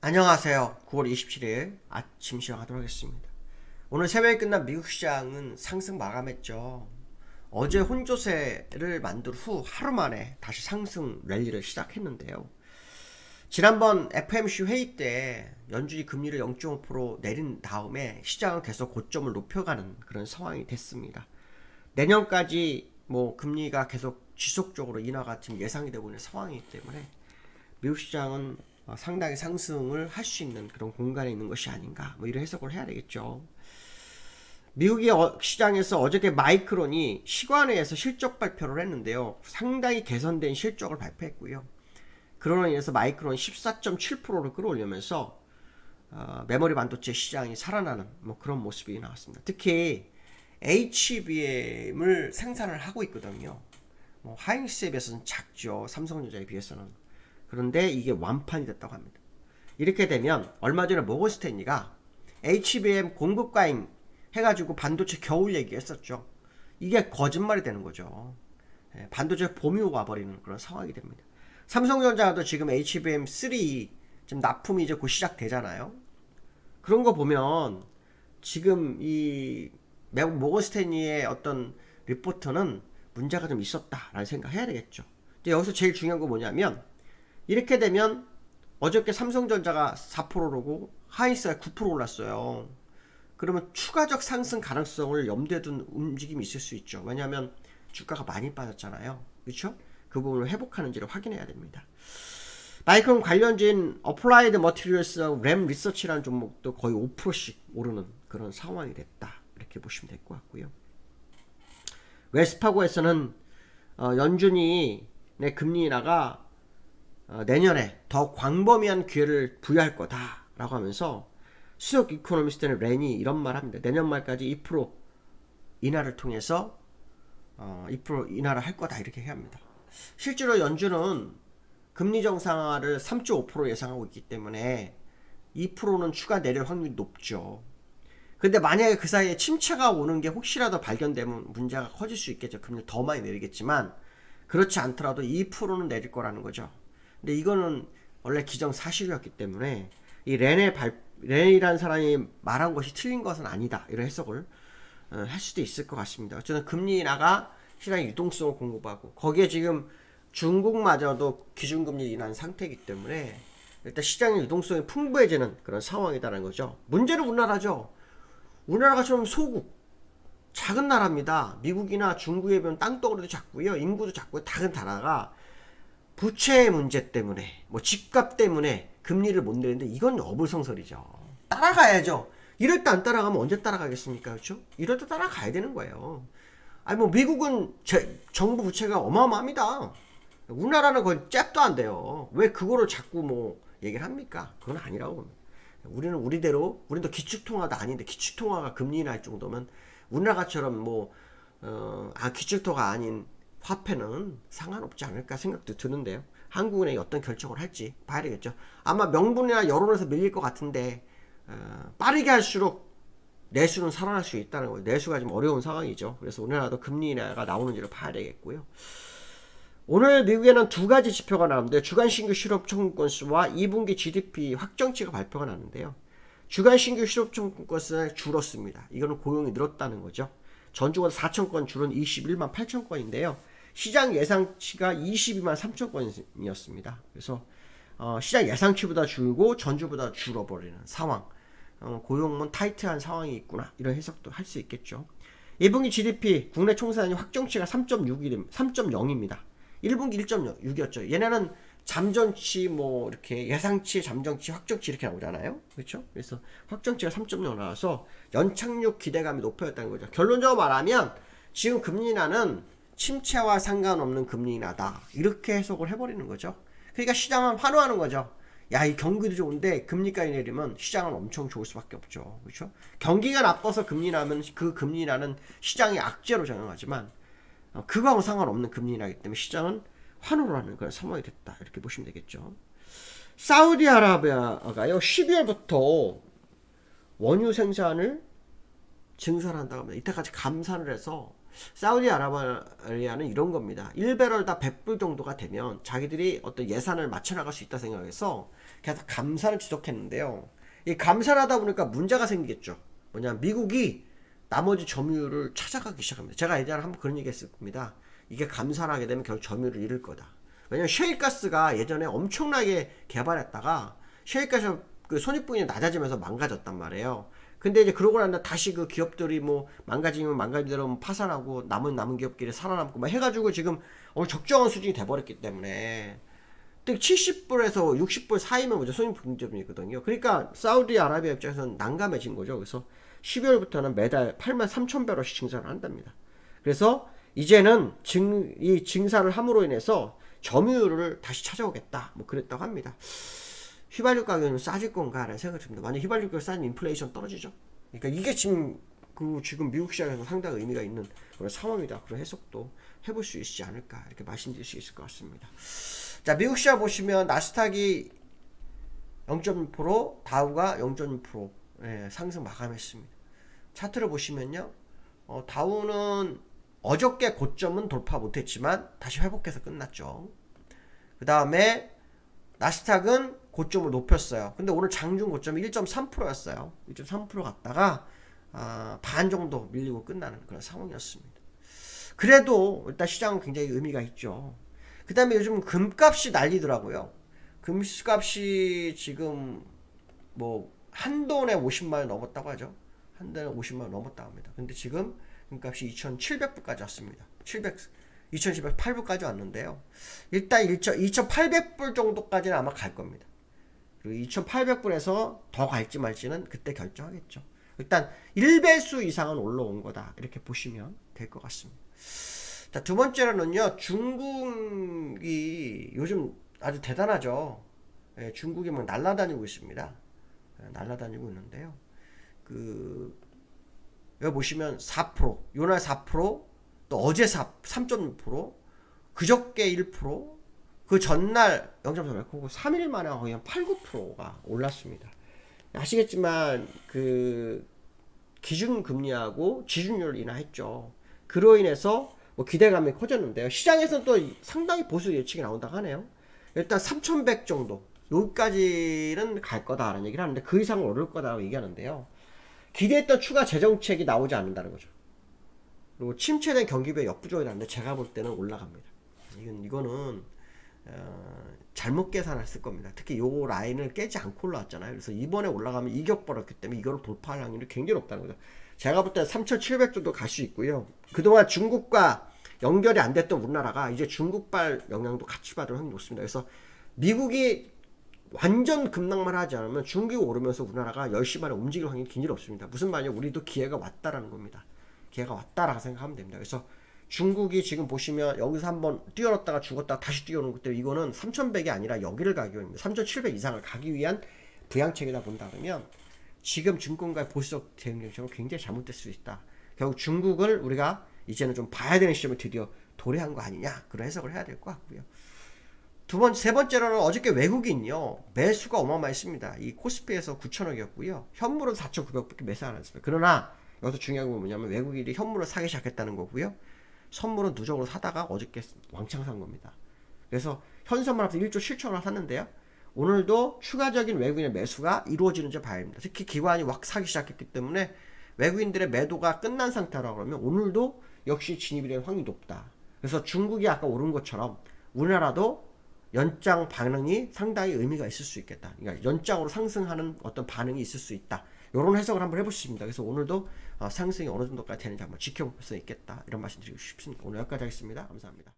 안녕하세요. 9월 27일 아침 시작하도록 하겠습니다. 오늘 새벽에 끝난 미국 시장은 상승 마감했죠. 어제 혼조세를 만든 후 하루 만에 다시 상승 랠리를 시작했는데요. 지난번 FMC 회의 때 연준이 금리를 0.5% 내린 다음에 시장은 계속 고점을 높여가는 그런 상황이 됐습니다. 내년까지 뭐 금리가 계속 지속적으로 인하가 지금 예상이 되고 있는 상황이기 때문에 미국 시장은 어, 상당히 상승을 할 수 있는 그런 공간에 있는 것이 아닌가 뭐 이런 해석을 해야 되겠죠. 미국의 어- 시장에서 어저께 마이크론이 시간회에서 실적 발표를 했는데요. 상당히 개선된 실적을 발표했고요. 그로 인해서 마이크론 14.7%를 끌어올리면서 어, 메모리 반도체 시장이 살아나는 뭐 그런 모습이 나왔습니다. 특히 HBM을 생산을 하고 있거든요. 뭐 하이닉스에 비해서는 작죠. 삼성전자에 비해서는. 그런데 이게 완판이 됐다고 합니다. 이렇게 되면 얼마 전에 모건스탠리가 HBM 공급 과잉 해가지고 반도체 겨울 얘기했었죠. 이게 거짓말이 되는 거죠. 예, 반도체 봄이 와버리는 그런 상황이 됩니다. 삼성전자도 지금 HBM3 지금 납품이 이제 곧 시작되잖아요. 그런 거 보면 지금 이 모건스탠리의 어떤 리포트는 문제가 좀 있었다라는 생각해야 되겠죠. 근데 여기서 제일 중요한 거 뭐냐면 이렇게 되면 어저께 삼성전자가 4% 오르고 하이스가 9% 올랐어요. 그러면 추가적 상승 가능성을 염두에 둔 움직임이 있을 수 있죠. 왜냐하면 주가가 많이 빠졌잖아요. 그렇죠? 그 부분을 회복하는지를 확인해야 됩니다. 마이크론 관련주인 어플라이드 머티리얼스하고 램 리서치라는 종목도 거의 5%씩 오르는 그런 상황이 됐다. 이렇게 보시면 될 것 같고요. 웨스파고에서는 어, 연준이 내 금리 인하가 어, 내년에 더 광범위한 기회를 부여할 거다라고 하면서 수석 이코노미스트는 렌이 이런 말 합니다. 내년 말까지 2% 인하를 통해서 어, 2% 인하를 할 거다 이렇게 얘기합니다. 실제로 연준은 금리 정상화를 3.5% 예상하고 있기 때문에 2%는 추가 내릴 확률이 높죠. 근데 만약에 그 사이에 침체가 오는 게 혹시라도 발견되면 문제가 커질 수 있겠죠. 금리 더 많이 내리겠지만 그렇지 않더라도 2%는 내릴 거라는 거죠. 근데 이거는 원래 기정 사실이었기 때문에 이 렌의 발 렌이라는 사람이 말한 것이 틀린 것은 아니다 이런 해석을 어, 할 수도 있을 것 같습니다. 어쨌든 금리 인하가 시장의 유동성을 공급하고 거기에 지금 중국마저도 기준금리 인한 상태이기 때문에 일단 시장의 유동성이 풍부해지는 그런 상황이다라는 거죠. 문제는 우리나라죠. 우리나라가 좀 소국 작은 나라입니다. 미국이나 중국에 비하면 땅덩어리도 작고요. 인구도 작고요. 작은 나라가 부채 문제 때문에 뭐 집값 때문에 금리를 못 내는데 이건 어불성설이죠. 따라가야죠. 이럴 때 안 따라가면 언제 따라가겠습니까? 그렇죠? 이럴 때 따라가야 되는 거예요. 아니 뭐 미국은 제, 정부 부채가 어마어마합니다. 우리나라는 거의 잽도 안 돼요. 왜 그거를 자꾸 뭐 얘기를 합니까? 그건 아니라고 봅니다. 우리는 우리대로 우리도 기축통화도 아닌데 기축통화가 금리 인할 정도면 우리나라처럼 뭐 어, 아 기축통화가 아닌 화폐는 상관없지 않을까 생각도 드는데요. 한국은행이 어떤 결정을 할지 봐야 되겠죠. 아마 명분이나 여론에서 밀릴 것 같은데 어, 빠르게 할수록 내수는 살아날 수 있다는 거예요. 내수가 좀 어려운 상황이죠. 그래서 우리나라도 금리 인하가 나오는지를 봐야 되겠고요. 오늘 미국에는 두 가지 지표가 나오는데 주간 신규 실업 청구 건수와 2분기 GDP 확정치가 발표가 나는데요. 주간 신규 실업 청구 건수는 줄었습니다. 이거는 고용이 늘었다는 거죠. 전주보다 4천 건 줄은 21만 8천 건인데요. 시장 예상치가 22만 3천 건이었습니다. 그래서 어, 시장 예상치보다 줄고 전주보다 줄어버리는 상황. 어, 고용은 타이트한 상황이 있구나 이런 해석도 할 수 있겠죠. 1분기 GDP 국내 총생산이 확정치가 3.6이 3.0입니다. 1분기 1.6이었죠. 얘네는 잠정치 뭐 이렇게 예상치, 잠정치, 확정치 이렇게 나오잖아요. 그렇죠? 그래서 확정치가 3.0 나와서 연착륙 기대감이 높아졌다는 거죠. 결론적으로 말하면 지금 금리 인하는 침체와 상관없는 금리 인하다. 이렇게 해석을 해버리는 거죠. 그러니까 시장은 환호하는 거죠. 야, 이 경기도 좋은데 금리까지 내리면 시장은 엄청 좋을 수밖에 없죠. 그렇죠? 경기가 나빠서 금리 나면 그 금리 나는 시장이 악재로 작용하지만 어, 그거하고 상관없는 금리 나기 때문에 시장은 환호를 하는 그런 상황이 됐다. 이렇게 보시면 되겠죠. 사우디아라비아가요 12월부터 원유 생산을 증산한다고 합니다. 이때까지 감산을 해서 사우디아라비아는 이런 겁니다. 1배럴 다 100불 정도가 되면 자기들이 어떤 예산을 맞춰 나갈 수 있다 생각해서 계속 감산을 지속했는데요. 이 감산하다 보니까 문제가 생기겠죠. 뭐냐 미국이 나머지 점유율을 찾아가기 시작합니다. 제가 예전에 한번 그런 얘기 했을 겁니다. 이게 감산하게 되면 결국 점유율을 잃을 거다. 왜냐면 셰일가스가 예전에 엄청나게 개발했다가 셰일가스 그 손익분이 낮아지면서 망가졌단 말이에요. 근데 이제 그러고 난 다음에 다시 그 기업들이 뭐 망가지면 망가진 대로 뭐 파산하고 남은 남은 기업끼리 살아남고 막 해가지고 지금 어느 적정한 수준이 돼버렸기 때문에 70불에서 60불 사이면 먼저 손익분점이거든요. 그러니까 사우디아라비아 입장에서는 난감해진 거죠. 그래서 12월부터는 매달 8만 3천 배럴씩 증산을 한답니다. 그래서 이제는 증, 이 증산을 함으로 인해서 점유율을 다시 찾아오겠다. 뭐 그랬다고 합니다. 휘발유 가격은 싸질 건가 라는 생각이 듭니다. 만약 휘발유 가격 싸면 인플레이션 떨어지죠. 그러니까 이게 지금 그 지금 미국 시장에서 상당히 의미가 있는 그런 상황이다. 그런 해석도 해볼 수 있지 않을까 이렇게 말씀드릴 수 있을 것 같습니다. 자 미국 시장 보시면 나스닥이 0.6% 다우가 0.6% 예, 상승 마감했습니다. 차트를 보시면요. 어, 다우는 어저께 고점은 돌파 못했지만 다시 회복해서 끝났죠. 그 다음에 나스닥은 고점을 높였어요. 근데 오늘 장중 고점이 1.3%였어요. 1.3% 갔다가 아, 반 정도 밀리고 끝나는 그런 상황이었습니다. 그래도 일단 시장은 굉장히 의미가 있죠. 그 다음에 요즘 금값이 난리더라고요. 금값이 지금 뭐 한 돈에 50만 원 넘었다고 하죠. 한 돈에 50만 원 넘었다고 합니다. 근데 지금 금값이 2,700불까지 왔습니다. 700 2,708불까지 왔는데요. 일단 2,800불 정도까지는 아마 갈 겁니다. 그리고 2,800불에서 더 갈지 말지는 그때 결정하겠죠. 일단 1배수 이상은 올라온 거다. 이렇게 보시면 될 것 같습니다. 자, 두 번째로는요. 중국이 요즘 아주 대단하죠. 예, 중국이 막 날아다니고 있습니다. 예, 날아다니고 있는데요. 그 여기 보시면 4%, 요날 4%, 또 어제 4, 3.6%, 그저께 1%, 그 전날 0.4%고 3일 만에 거의 한 8, 9%가 올랐습니다. 아시겠지만 그 기준 금리하고 지준율을 인하했죠. 그로 인해서 뭐 기대감이 커졌는데요. 시장에서는 또 상당히 보수 예측이 나온다고 하네요. 일단 3,100 정도 여기까지는 갈 거다라는 얘기를 하는데 그 이상 오를 거다라고 얘기하는데요. 기대했던 추가 재정책이 나오지 않는다는 거죠. 그리고 침체된 경기부의 역부족이라는데 제가 볼 때는 올라갑니다. 이건 이거는 어, 잘못 계산을 했을 겁니다. 특히 요 라인을 깨지 않고 올라왔잖아요. 그래서 이번에 올라가면 이격 벌었기 때문에 이거를 돌파할 확률이 굉장히 높다는 거죠. 제가 볼 때는 3,700 정도 갈 수 있고요. 그동안 중국과 연결이 안 됐던 우리나라가 이제 중국발 영향도 같이 받을 확률이 높습니다. 그래서 미국이 완전 급락만 하지 않으면 중국이 오르면서 우리나라가 10시 만에 움직일 확률이 굉장히 없습니다. 무슨 말이냐? 우리도 기회가 왔다라는 겁니다. 기회가 왔다라고 생각하면 됩니다. 그래서 중국이 지금 보시면 여기서 한번 뛰어났다가 죽었다가 다시 뛰어오는 것 때문에 이거는 3,100이 아니라 여기를 가기 위합니다. 3,700 이상을 가기 위한 부양책이다 본다 그러면 지금 증권가의 보수적 대응 정책은 굉장히 잘못될 수 있다. 결국 중국을 우리가 이제는 좀 봐야 되는 시점에 드디어 도래한 거 아니냐 그런 해석을 해야 될 것 같고요. 두 번째, 세 번째로는 어저께 외국인요 매수가 어마어마했습니다. 이 코스피에서 9천억이었고요. 현물은 4,900밖에 매수 안 했습니다. 그러나 여기서 중요한 건 뭐냐면 외국인이 현물을 사기 시작했다는 거고요. 선물은 누적으로 사다가 어저께 왕창 산 겁니다. 그래서 현선물 합해서 1조 7천원 샀는데요. 오늘도 추가적인 외국인의 매수가 이루어지는지 봐야 합니다. 특히 기관이 왁 사기 시작했기 때문에 외국인들의 매도가 끝난 상태라고 그러면 오늘도 역시 진입이 될 확률이 높다. 그래서 중국이 아까 오른 것처럼 우리나라도 연장 반응이 상당히 의미가 있을 수 있겠다. 그러니까 연장으로 상승하는 어떤 반응이 있을 수 있다. 이런 해석을 한번 해보십니다. 그래서 오늘도 어, 상승이 어느 정도까지 되는지 한번 지켜볼 수 있겠다. 이런 말씀 드리고 싶습니다. 오늘 여기까지 하겠습니다. 감사합니다.